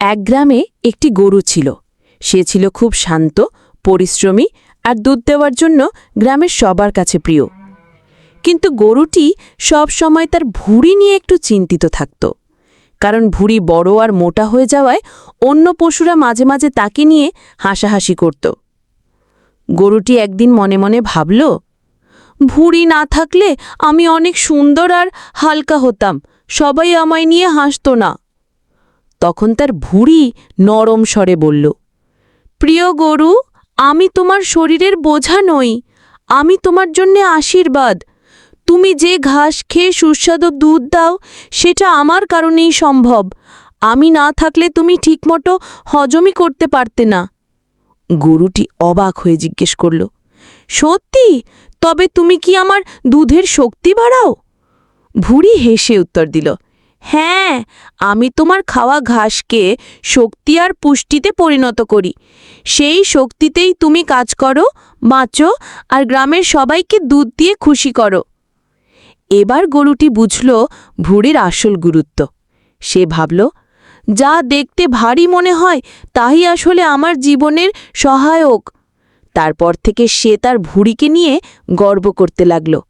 এক গ্রামে একটি গরু ছিল। সে ছিল খুব শান্ত, পরিশ্রমী আর দুধ দেওয়ার জন্য গ্রামের সবার কাছে প্রিয়। কিন্তু গরুটি সব সময় তার ভুঁড়ি নিয়ে একটু চিন্তিত থাকত। কারণ ভুঁড়ি বড় আর মোটা হয়ে যাওয়ায় অন্য পশুরা মাঝে মাঝে তাকে নিয়ে হাসাহাসি করত। গরুটি একদিন মনে মনে ভাবল, ভুঁড়ি না থাকলে আমি অনেক সুন্দর আর হালকা হতাম, সবাই আমায় নিয়ে হাসত না। তখন তার ভুঁড়ি নরম স্বরে বলল, প্রিয় গরু, আমি তোমার শরীরের বোঝা নই। আমি তোমার জন্যে আশীর্বাদ। তুমি যে ঘাস খেয়ে সুস্বাদু দুধ দাও, সেটা আমার কারণেই সম্ভব। আমি না থাকলে তুমি ঠিকমতো হজমই করতে পারতে না। গরুটি অবাক হয়ে জিজ্ঞেস করল, সত্যি? তবে তুমি কি আমার দুধের শক্তি বাড়াও? ভুড়ি হেসে উত্তর দিল হ্যাঁ আমি তোমার খাওয়া ঘাসকে শক্তি আর পুষ্টিতে পরিণত করি। সেই শক্তিতেই তুমি কাজ করো, বাঁচো আর গ্রামের সবাইকে দুধ দিয়ে খুশি করো। এবার গরুটি বুঝল ভুড়ির আসল গুরুত্ব। সে ভাবল, যা দেখতে ভারী মনে হয়, তাই আসলে আমার জীবনের সহায়ক। তারপর থেকে সে তার ভুঁড়িকে নিয়ে গর্ব করতে লাগল।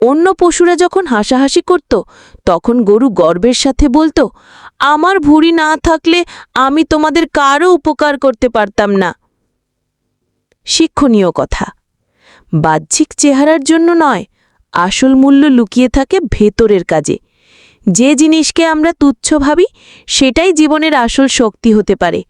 অন্য পশুরা যখন হাসাহাসি করত, তখন গরু গর্বের সাথে বলতো, আমার ভুঁড়ি না থাকলে আমি তোমাদের কারও উপকার করতে পারতাম না। শিক্ষণীয় কথা। বাহ্যিক চেহারার জন্য নয়, আসল মূল্য লুকিয়ে থাকে ভেতরের কাজে। যে জিনিসকে আমরা তুচ্ছ ভাবি, সেটাই জীবনের আসল শক্তি হতে পারে।